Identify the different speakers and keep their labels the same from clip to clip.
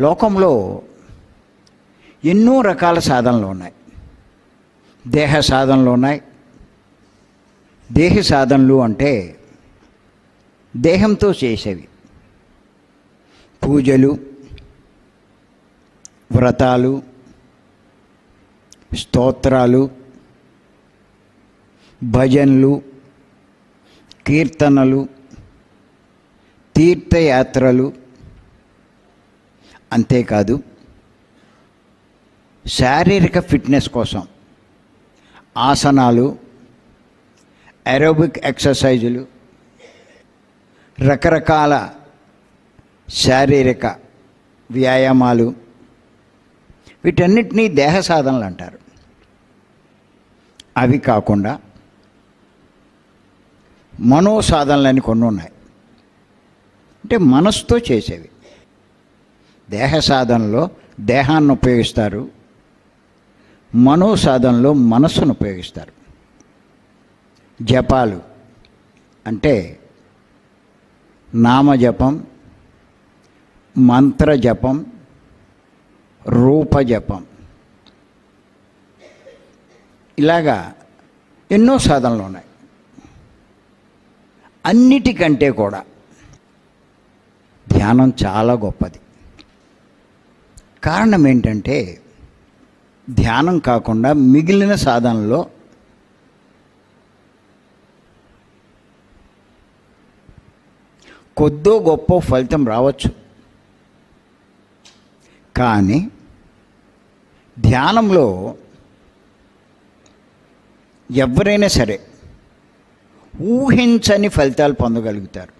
Speaker 1: లోకంలో ఎన్నో రకాల సాధనలు ఉన్నాయి. దేహ సాధనలు ఉన్నాయి. దేహ సాధనలు అంటే దేహంతో చేసేవి. పూజలు వ్రతాలు స్తోత్రాలు భజనలు కీర్తనలు తీర్థయాత్రలు అంతేకాదు శారీరక ఫిట్నెస్ కోసం ఆసనాలు ఎరోబిక్ ఎక్సర్సైజులు రకరకాల శారీరక వ్యాయామాలు వీటన్నిటినీ దేహ సాధనలు అంటారు. అవి కాకుండా మనో సాధనలని కొన్ని ఉన్నాయి. అంటే మనసుతో చేసేవి. దేహ సాధనలో దేహాన్ని ఉపయోగిస్తారు. మనో సాధనలో మనస్సును ఉపయోగిస్తారు. జపాలు అంటే నామజపం మంత్రజపం రూపజపం. ఇలాగా ఎన్నో సాధనలు ఉన్నాయి. అన్నిటికంటే కూడా ధ్యానం చాలా గొప్పది. కారణం ఏంటంటే ధ్యానం కాకుండా మిగిలిన సాధనలో కొద్దో గొప్ప ఫలితం రావచ్చు. కానీ ధ్యానంలో ఎవరైనా సరే ఊహించని ఫలితాలు పొందగలుగుతారు.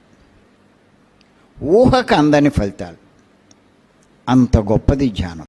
Speaker 1: ఊహకు అందని ఫలితాలు. అంత గొప్పది ధ్యానం